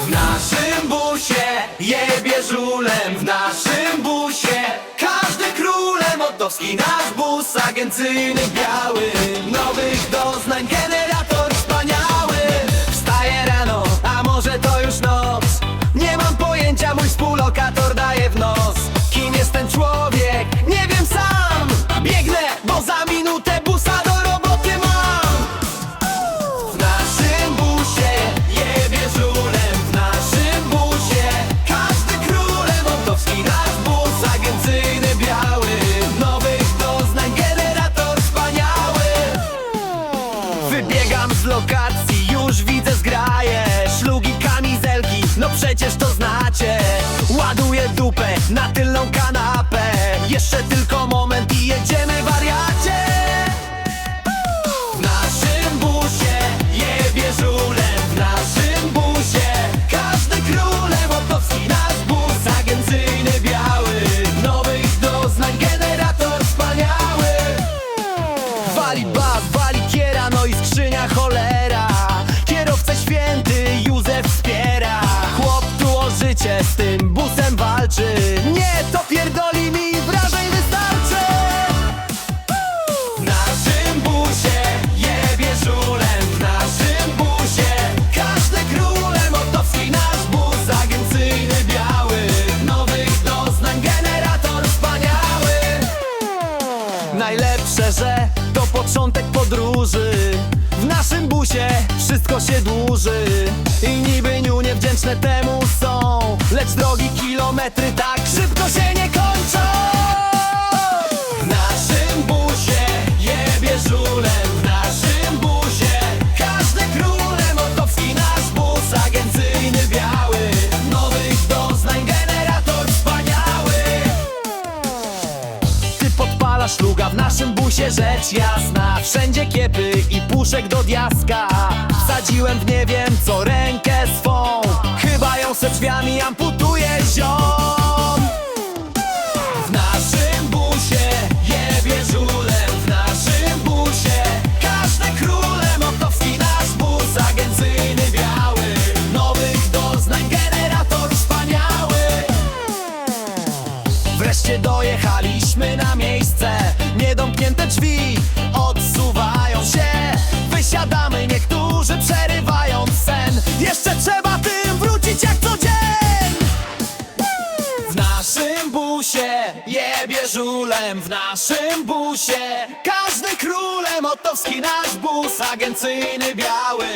W naszym busie jebie żulem W naszym busie każdy królem Otowski nasz bus agencyjny biały Nowych doznań generator już widzę zgraję Szlugi, kamizelki, no przecież to znacie. Ładuję dupę się dłuży I niby niu niewdzięczne temu są Lecz drogi kilometry tak szybko się nie kończą. W naszym busie jebie żulem W naszym busie każdy królem Otowski nasz bus agencyjny biały Nowych doznań generator wspaniały. Ty podpalasz szluga w naszym busie, rzecz jasna Wszędzie kiepy i puszek do diaska Wsadziłem nie wiem co rękę swą. Chyba ją se drzwiami amputuje ziom. W naszym busie jebie żulem W naszym busie każdy królem Otowski nasz bus agencyjny biały. Nowych doznań generator wspaniały. Wreszcie dojechaliśmy na miejsce Niedomknięte drzwi busie jebie żulem W naszym busie. Każdy królem Otowski nasz bus agencyjny biały